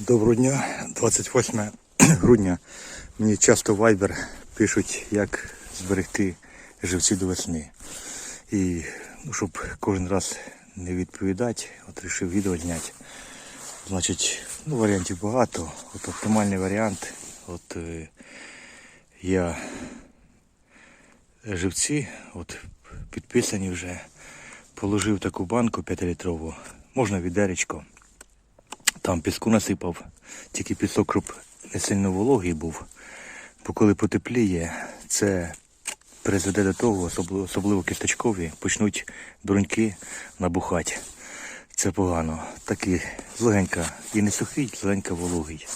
Доброго дня, 28 грудня. Мені часто в Viber пишуть, як зберегти живці до весни. І ну, щоб кожен раз не відповідати, от вирішив відео зняти. Значить, ну, варіантів багато. От оптимальний варіант. От е, я живці, от підписані вже, положив таку банку 5-літрову, можна відеречко. Там піску насипав, тільки пісок, щоб не сильно вологий був. Бо коли потепліє, це призведе до того, особливо, особливо кісточкові, почнуть бруньки набухати. Це погано. Такий легенька і не сухий, легенька вологий.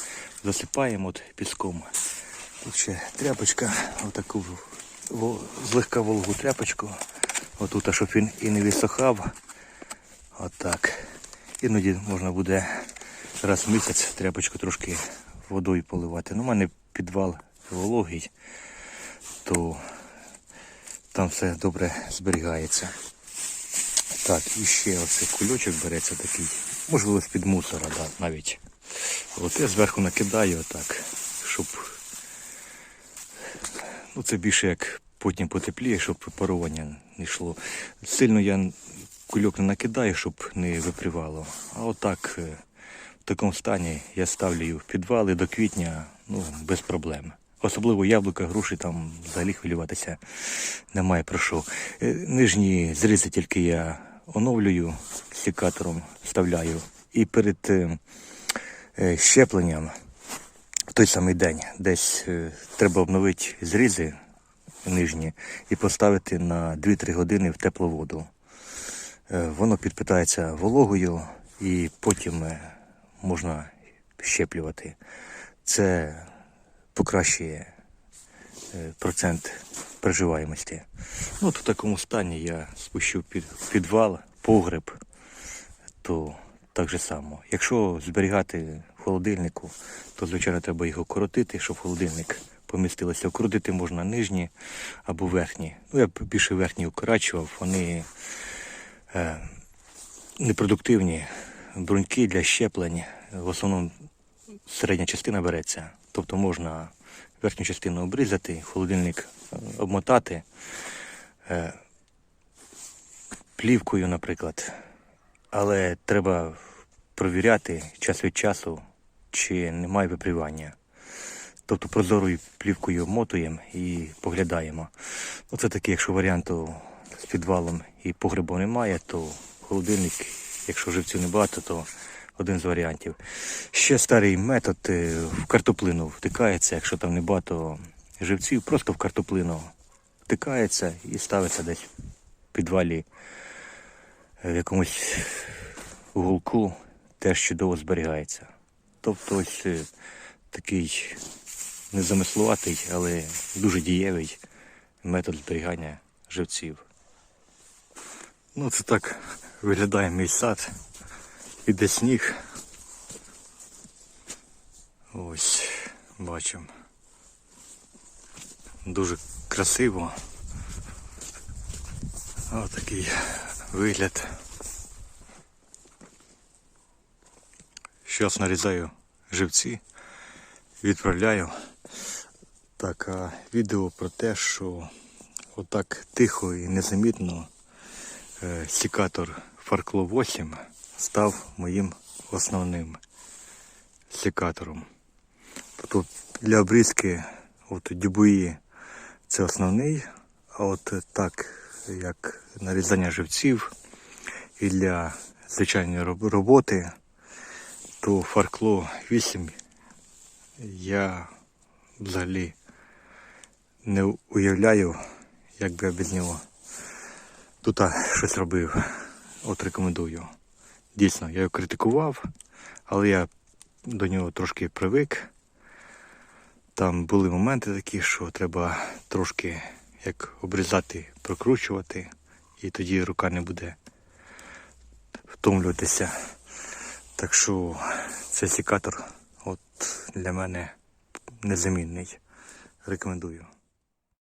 Засипаємо от піском. Тут ще тряпочка, отаку злегка вологу тряпочку. Отут, щоб він і не висохав. Отак. Іноді можна буде раз в місяць тряпочку трошки водою поливати. Ну, у мене підвал вологий, то там все добре зберігається. Так, і ще оцей кульочок береться такий, можливо, з-під мусора да, навіть. От я зверху накидаю отак, щоб ну, це більше як потім потепліє, щоб парування не йшло. Сильно я кульок не накидаю, щоб не випрівало. А отак е, в такому стані я ставлю її в підвал і до квітня ну, без проблем. Особливо яблука, груші там взагалі хвилюватися немає про що. Е, Нижні зризи тільки я оновлюю секатором, вставляю. І перед е, е, щепленням в той самий день десь треба обновити зрізи нижні і поставити на 2-3 години в теплу воду. Воно підпитається вологою і потім можна щеплювати. Це покращує е, процент проживаємості. Ну, от в такому стані я спущу під підвал, погреб, то так же само. Якщо зберігати в холодильнику, то звичайно треба його коротити, щоб холодильник помістилося. Укоротити можна нижні або верхні. Ну, я більше верхні укорачував, вони е, непродуктивні. Бруньки для щеплень. В основному середня частина береться. Тобто можна верхню частину обрізати, холодильник е, обмотати е, плівкою, наприклад. Але треба провіряти час від часу, чи немає випрівання. Тобто прозорою плівкою обмотуємо і поглядаємо. Оце таке, якщо варіанту з підвалом і погребу немає, то холодильник, якщо живців небагато, то один з варіантів. Ще старий метод е, в картоплину втикається, якщо там небагато живців, просто в картоплину втикається і ставиться десь в підвалі е, в якомусь уголку, теж чудово зберігається. Тобто ось е, такий незамислуватий, але дуже дієвий метод зберігання живців. Ну, це так виглядає мій сад. Іде сніг. Ось, бачимо. Дуже красиво. Ось такий вигляд. Зараз нарізаю живці, відправляю. Так, а відео про те, що отак тихо і незамітно е, секатор Фаркло 8 став моїм основним секатором. Тобто для обрізки от дюбуї це основний, а от так як нарізання живців і для звичайної роботи, то Фаркло 8 я взагалі не уявляю, як би я без нього тут щось робив. От рекомендую. Дійсно, я його критикував, але я до нього трошки привик. Там були моменти такі, що треба трошки як обрізати, прокручувати, і тоді рука не буде втомлюватися. Так що цей секатор от для мене незамінний. Рекомендую.